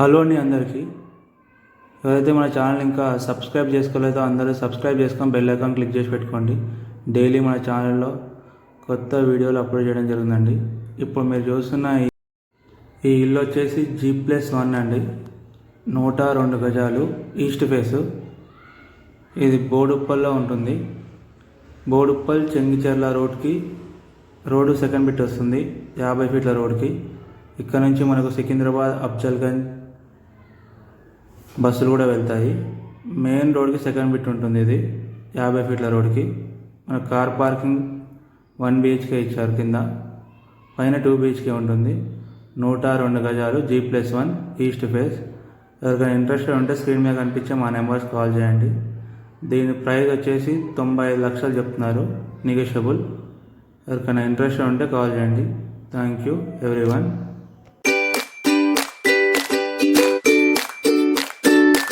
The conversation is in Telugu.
హలో అండి అందరికీ. ఎవరైతే మన ఛానల్ ఇంకా సబ్స్క్రైబ్ చేసుకోలేదో అందరూ సబ్స్క్రైబ్ చేసుకొని బెల్ ఐకాన్ క్లిక్ చేసి పెట్టుకోండి. డైలీ మన ఛానల్లో కొత్త వీడియోలు అప్లోడ్ చేయడం జరుగుతుందండి. ఇప్పుడు మీరు చూస్తున్న ఈ ఇల్లు వచ్చేసి జీ ప్లస్ వన్ అండి. నూట రెండు గజాలు ఈస్ట్ ఫేసు. ఇది బోడుప్పల్లో ఉంటుంది. బోడుప్పల్ చెంగిచెర్ల రోడ్కి రోడ్డు సెకండ్ బిట్ వస్తుంది యాభై ఫీట్ల రోడ్కి. ఇక్కడ నుంచి మనకు సికింద్రాబాద్ అఫ్జల్గంజ్ బస్సులు కూడా వెళ్తాయి. మెయిన్ రోడ్కి సెకండ్ బిట్ ఉంటుంది ఇది యాభై ఫీట్ల రోడ్కి. మన కార్ పార్కింగ్ వన్ బిహెచ్కే ఇచ్చారు కింద. పైన టూ బిహెచ్కే ఉంటుంది. నూట రెండు గజాలు G plus one east face. ఎవరికైనా ఇంట్రెస్టెడ్ ఉంటే స్క్రీన్ మీద కనిపించే మా నెంబర్స్ కాల్ చేయండి. దీని ప్రైస్ వచ్చేసి తొంభై ఐదు లక్షలు చెప్తున్నారు నెగోషియబుల్. ఎవరికైనా ఇంట్రెస్ట్ ఉంటే కాల్ చేయండి. Thank you every one